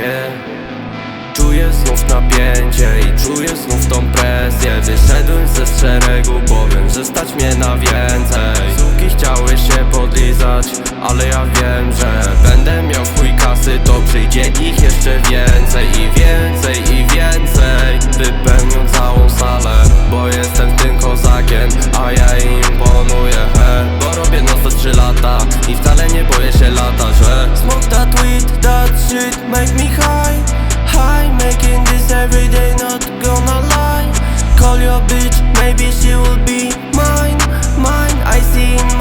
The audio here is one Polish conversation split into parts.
Yeah. Czuję znów napięcie i czuję znów tą presję Wyszedłem ze szeregu, bo wiem, że stać mnie na więcej Suki chciały się podlizać, ale ja wiem, że Będę miał chuj kasy, to przyjdzie ich jeszcze więcej I więcej, i więcej Wypełnią całą salę Bo jestem tym kozakiem, a ja im imponuję he. Bo robię nos to 3 lata i wcale nie boję się lata, że Smoke that weed, that shit make me Call your bitch, maybe she will be mine Mine, I see in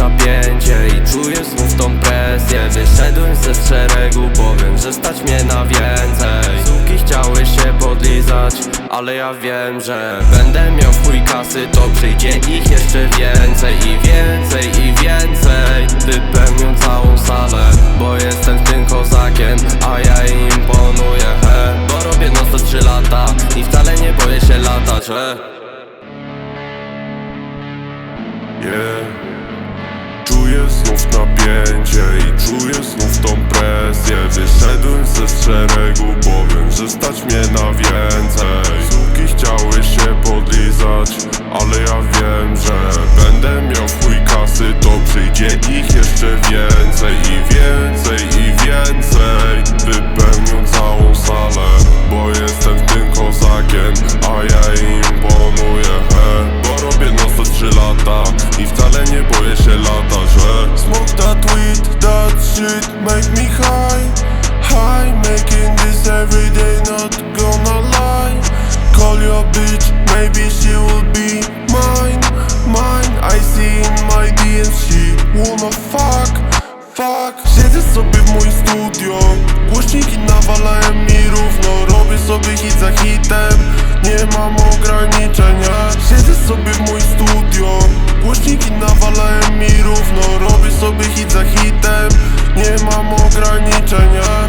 napięcie i czuję znów tą presję. Wyszedłem ze szeregu, bo wiem, że stać mnie na więcej. Suki chciały się podlizać, ale ja wiem, że Będę miał chuj kasy, to przyjdzie ich jeszcze więcej. I więcej, i więcej. Wypełnią całą salę, bo jestem tym kozakiem A ja im imponuję, he. Bo robię nos to 3 lata i wcale nie boję się latać, he. Yeah. Czuję znów napięcie i czuję znów tą presję. Wyszedłem ze szeregu, bo wiem, że stać mnie na więcej. Suki chciały się podlizać, ale ja wiem, że Będę miał chuj kasy, to przyjdzie ich jeszcze więcej, shit make me high. High, making this every day, not gonna lie. Call your bitch, maybe she will be mine Mine, I see in my DMs, she wanna fuck Fuck. Siedzę sobie w moim studio Głośniki nawalają mi równo. Robię sobie hit za hitem Nie mam milczenia